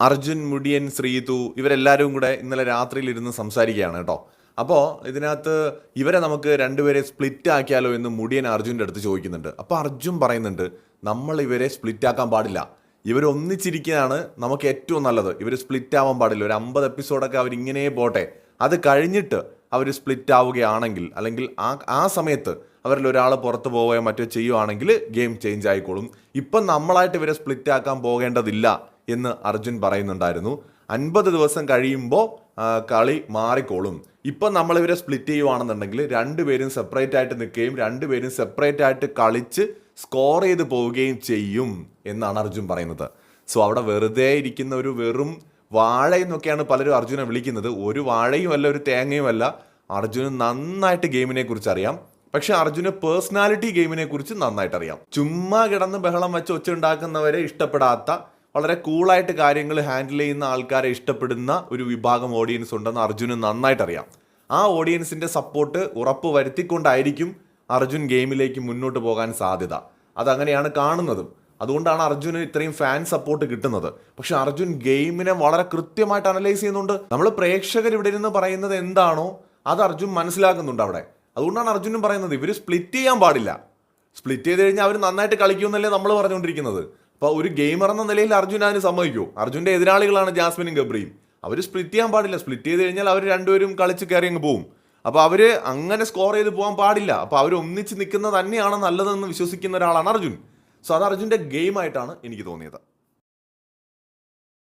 അർജുൻ മുടിയൻ ശ്രീതു ഇവരെല്ലാവരും കൂടെ ഇന്നലെ രാത്രിയിൽ ഇരുന്ന് സംസാരിക്കുകയാണ് കേട്ടോ. അപ്പോൾ ഇതിനകത്ത് ഇവരെ നമുക്ക് രണ്ടുപേരെ സ്പ്ലിറ്റ് ആക്കിയാലോ എന്ന് മുടിയൻ അർജുന്റെ അടുത്ത് ചോദിക്കുന്നുണ്ട്. അപ്പോൾ അർജുൻ പറയുന്നുണ്ട് നമ്മൾ ഇവരെ സ്പ്ലിറ്റ് ആക്കാൻ പാടില്ല. ഇവർ ഒന്നിച്ചിരിക്കുകയാണ് നമുക്ക് ഏറ്റവും നല്ലത്. ഇവർ സ്പ്ലിറ്റ് ആവാൻ പാടില്ല. ഒരു അമ്പത് എപ്പിസോഡൊക്കെ അവരിങ്ങനെ പോട്ടെ. അത് കഴിഞ്ഞിട്ട് അവർ സ്പ്ലിറ്റ് ആവുകയാണെങ്കിൽ അല്ലെങ്കിൽ ആ ആ സമയത്ത് അവരിൽ ഒരാൾ പുറത്ത് പോവുകയോ മറ്റോ ചെയ്യുവാണെങ്കിൽ ഗെയിം ചേഞ്ച് ആയിക്കോളും. ഇപ്പം നമ്മളായിട്ട് ഇവരെ സ്പ്ലിറ്റ് ആക്കാൻ പോകേണ്ടതില്ല. എന്ന് അർജുൻ പറയുന്നുണ്ടായിരുന്നു. അൻപത് ദിവസം കഴിയുമ്പോൾ കളി മാറിക്കോളും. ഇപ്പം നമ്മൾ ഇവരെ സ്പ്ലിറ്റ് ചെയ്യുവാണെന്നുണ്ടെങ്കിൽ രണ്ടുപേരും സെപ്പറേറ്റ് ആയിട്ട് നിൽക്കുകയും രണ്ടുപേരും സെപ്പറേറ്റ് ആയിട്ട് കളിച്ച് സ്കോർ ചെയ്ത് പോവുകയും ചെയ്യും എന്നാണ് അർജുൻ പറയുന്നത്. സോ അവിടെ വെറുതെ ഇരിക്കുന്ന ഒരു വെറും വാഴ എന്നൊക്കെയാണ് പലരും അർജുനെ വിളിക്കുന്നത്. ഒരു വാഴയും അല്ല ഒരു തേങ്ങയും അല്ല അർജുന് നന്നായിട്ട് ഗെയിമിനെ കുറിച്ച് അറിയാം. പക്ഷെ അർജുന് പേഴ്സണാലിറ്റി ഗെയിമിനെ കുറിച്ച് നന്നായിട്ട് അറിയാം. ചുമ്മാ കിടന്ന് ബഹളം വെച്ച് ഒച്ച ഉണ്ടാക്കുന്നവരെ ഇഷ്ടപ്പെടാത്ത വളരെ കൂളായിട്ട് കാര്യങ്ങൾ ഹാൻഡിൽ ചെയ്യുന്ന ആൾക്കാരെ ഇഷ്ടപ്പെടുന്ന ഒരു വിഭാഗം ഓഡിയൻസ് ഉണ്ടെന്ന് അർജുന് നന്നായിട്ട് അറിയാം ആ ഓഡിയൻസിന്റെ സപ്പോർട്ട് ഉറപ്പ് വരുത്തിക്കൊണ്ടായിരിക്കും അർജുൻ ഗെയിമിലേക്ക് മുന്നോട്ട് പോകാൻ സാധ്യത. അതങ്ങനെയാണ് കാണുന്നതും. അതുകൊണ്ടാണ് അർജുന് ഇത്രയും ഫാൻ സപ്പോർട്ട് കിട്ടുന്നത്. പക്ഷെ അർജുൻ ഗെയിമിനെ വളരെ കൃത്യമായിട്ട് അനലൈസ് ചെയ്യുന്നുണ്ട്. നമ്മൾ പ്രേക്ഷകർ ഇവിടെ ഇരുന്ന് പറയുന്നത് എന്താണോ അത് അർജുൻ മനസ്സിലാക്കുന്നുണ്ട് അവിടെ. അതുകൊണ്ടാണ് അർജുനും പറയുന്നത് ഇവർ സ്പ്ലിറ്റ് ചെയ്യാൻ പാടില്ല. സ്പ്ലിറ്റ് ചെയ്ത് കഴിഞ്ഞാൽ അവർ നന്നായിട്ട് കളിക്കുമെന്നല്ലേ നമ്മൾ പറഞ്ഞുകൊണ്ടിരിക്കുന്നത്. അപ്പോൾ ഒരു ഗെയിമർ എന്ന നിലയിൽ അർജുൻ അതിന് സമ്മതിക്കൂ. അർജുന്റെ എതിരാളികളാണ് ജാസ്മിനും ഗബ്രിയും. അവർ സ്പ്ലിറ്റ് ചെയ്യാൻ പാടില്ല. സ്പ്ലിറ്റ് ചെയ്ത് കഴിഞ്ഞാൽ അവർ രണ്ടുപേരും കളിച്ച് കയറി അങ്ങ് പോവും. അപ്പോൾ അവർ അങ്ങനെ സ്കോർ ചെയ്ത് പോകാൻ പാടില്ല. അപ്പോൾ അവർ ഒന്നിച്ച് നിൽക്കുന്നത് തന്നെയാണ് നല്ലതെന്ന് വിശ്വസിക്കുന്ന ഒരാളാണ് അർജുൻ. സോ അത് അർജുന്റെ ഗെയിമായിട്ടാണ് എനിക്ക് തോന്നിയത്.